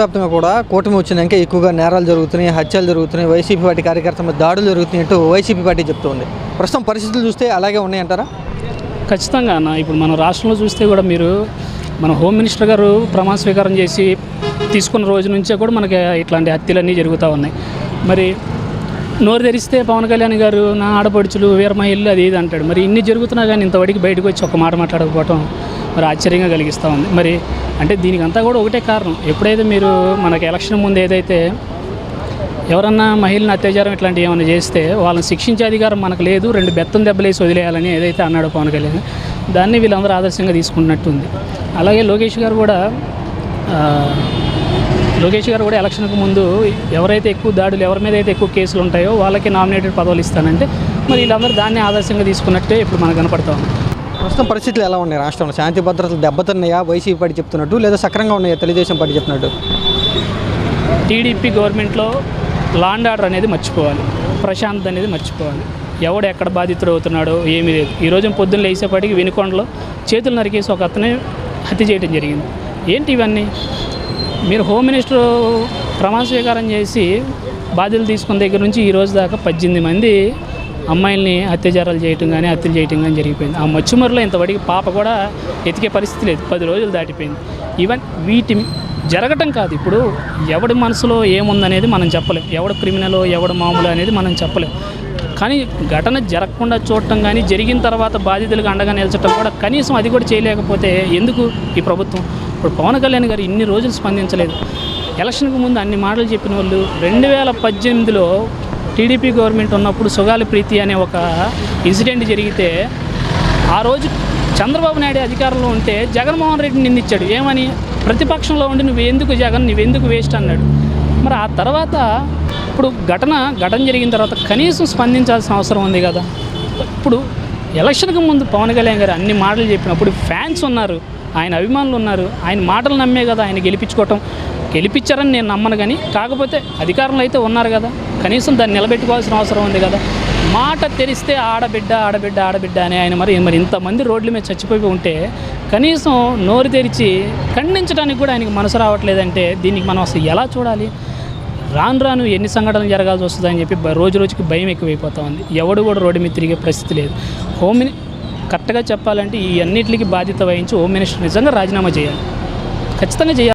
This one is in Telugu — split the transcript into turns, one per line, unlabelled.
వ్యాప్తంగా కూడా కూటమి వచ్చినాక ఎక్కువగా నేరాలు జరుగుతున్నాయి హత్యలు జరుగుతున్నాయి వైసీపీ పార్టీ కార్యకర్తల మీద దాడులు జరుగుతున్నాయి అంటూ వైసీపీ పార్టీ చెప్తుంది. ప్రస్తుతం పరిస్థితులు చూస్తే అలాగే ఉన్నాయంటారా?
ఖచ్చితంగా అన్న. ఇప్పుడు మన రాష్ట్రంలో చూస్తే కూడా మీరు మన హోమ్ మినిస్టర్ గారు ప్రమాణ స్వీకారం చేసి తీసుకున్న రోజు నుంచే కూడా మనకి ఇట్లాంటి హత్యలన్నీ జరుగుతూ ఉన్నాయి. మరి నోరు తెరిస్తే పవన్ కళ్యాణ్ గారు నా ఆడపడుచులు వీరమహిళ్ళు అది ఇది అంటాడు. మరి ఇన్ని జరుగుతున్నా కానీ ఇంతవరకు బయటకు వచ్చి ఒక మాట మాట్లాడకపోవటం మరి ఆశ్చర్యంగా కలిగిస్తూ ఉంది. మరి అంటే దీనికంతా కూడా ఒకటే కారణం. ఎప్పుడైతే మీరు మనకి ఎలక్షన్ ముందు ఏదైతే ఎవరన్నా మహిళలను అత్యాచారం ఇట్లాంటివి ఏమైనా చేస్తే వాళ్ళని శిక్షించే అధికారం మనకు లేదు రెండు బెత్తం దెబ్బలేసి వదిలేయాలని ఏదైతే అన్నాడో పవన్ కళ్యాణ్ దాన్ని వీళ్ళందరూ ఆదర్శంగా తీసుకున్నట్టుంది అలాగే లోకేష్ గారు కూడా లోకేష్ గారు కూడా ఎలక్షన్కు ముందు ఎవరైతే ఎక్కువ దాడులు ఎవరి మీద అయితే ఎక్కువ కేసులు ఉంటాయో వాళ్ళకి నామినేటెడ్ పదవులు ఇస్తానంటే మరి వీళ్ళందరూ దాన్ని ఆదర్శంగా తీసుకున్నట్టే ఇప్పుడు మనకు కనపడతా
ప్రస్తుతం పరిస్థితులు ఎలా ఉన్నాయి రాష్ట్రంలో? శాంతి భద్రతలు దెబ్బతున్నాయా? వైసీపీ పార్టీ చెప్తున్నట్టు లేదా సక్రంగా ఉన్నాయా? తెలుగుదేశం పార్టీ చెప్తున్నట్టు.
టీడీపీ గవర్నమెంట్లో లాండ్ ఆర్డర్ అనేది మర్చిపోవాలి. ప్రశాంత్ అనేది మర్చిపోవాలి. ఎవడు ఎక్కడ బాధితుడు అవుతున్నాడో ఏమీ లేదు. ఈ రోజు పొద్దున్న లేచేపాటికి వినుకొండలో చేతులు నరికేసి ఒక అతనే హత్య చేయడం జరిగింది. ఏంటి ఇవన్నీ? మీరు హోమ్ మినిస్టర్ ప్రమాణ స్వీకారం చేసి బాధ్యతలు తీసుకున్న దగ్గర నుంచి ఈరోజు దాకా పద్దెనిమిది మంది అమ్మాయిల్ని అత్యాచారాలు చేయటం కానీ హత్యలు చేయటం కానీ జరిగిపోయింది. ఆ మచ్చుమరలో ఇంతవరకు పాప కూడా ఎతికే పరిస్థితి లేదు. పది రోజులు దాటిపోయింది. ఈవెన్ వీటి జరగటం కాదు. ఇప్పుడు ఎవడి మనసులో ఏముందనేది మనం చెప్పలేం. ఎవడు క్రిమినల్ ఎవడు మామూలు అనేది మనం చెప్పలేం. కానీ ఘటన జరగకుండా చూడటం కానీ జరిగిన తర్వాత బాధితులకు అండగా నిలచడం కూడా కనీసం అది కూడా చేయలేకపోతే ఎందుకు ఈ ప్రభుత్వం? ఇప్పుడు పవన్ కళ్యాణ్ గారు ఇన్ని రోజులు స్పందించలేదు. ఎలక్షన్కు ముందు అన్ని మాటలు చెప్పిన వాళ్ళు రెండు వేల పద్దెనిమిదిలో టీడీపీ గవర్నమెంట్ ఉన్నప్పుడు సుగాలి ప్రీతి అనే ఒక ఇన్సిడెంట్ జరిగితే ఆ రోజు చంద్రబాబు నాయుడు అధికారంలో ఉంటే జగన్మోహన్ రెడ్డి నిందించాడు ఏమని? ప్రతిపక్షంలో ఉండి నువ్వు ఎందుకు జగన్ నువ్వెందుకు వేస్ట్ అన్నాడు. మరి ఆ తర్వాత ఇప్పుడు ఘటన ఘటన జరిగిన తర్వాత కనీసం స్పందించాల్సిన అవసరం ఉంది కదా. ఇప్పుడు ఎలక్షన్కి ముందు పవన్ కళ్యాణ్ గారు అన్ని మాటలు చెప్పినప్పుడు ఫ్యాన్స్ ఉన్నారు. ఆయన అభిమానులు ఉన్నారు. ఆయన మాటలు నమ్మే కదా ఆయన గెలిపించుకోవటం. గెలిపించారని నేను నమ్మను కానీ కాకపోతే అధికారంలో అయితే ఉన్నారు కదా. కనీసం దాన్ని నిలబెట్టుకోవాల్సిన అవసరం ఉంది కదా. మాట తెరిస్తే ఆడబిడ్డ ఆడబిడ్డ ఆడబిడ్డ అని ఆయన మరి మరి ఇంతమంది రోడ్ల మీద చచ్చిపోయి ఉంటే కనీసం నోరు తెరిచి ఖండించడానికి కూడా ఆయనకి మనసు రావట్లేదంటే దీనికి మనం అసలు ఎలా చూడాలి? రాను రాను ఎన్ని సంఘటనలు జరగాల్సి వస్తుందని చెప్పి రోజు రోజుకి భయం ఎక్కువైపోతా ఉంది. ఎవడు కూడా రోడ్డు మీద తిరిగే పరిస్థితి లేదు. హోమ్ కరెక్ట్గా చెప్పాలంటే ఈ అన్నిటికీ బాధ్యత వహించి హోమ్ మినిస్టర్ నిజంగా రాజీనామా చేయాలి. ఖచ్చితంగా చేయాలి.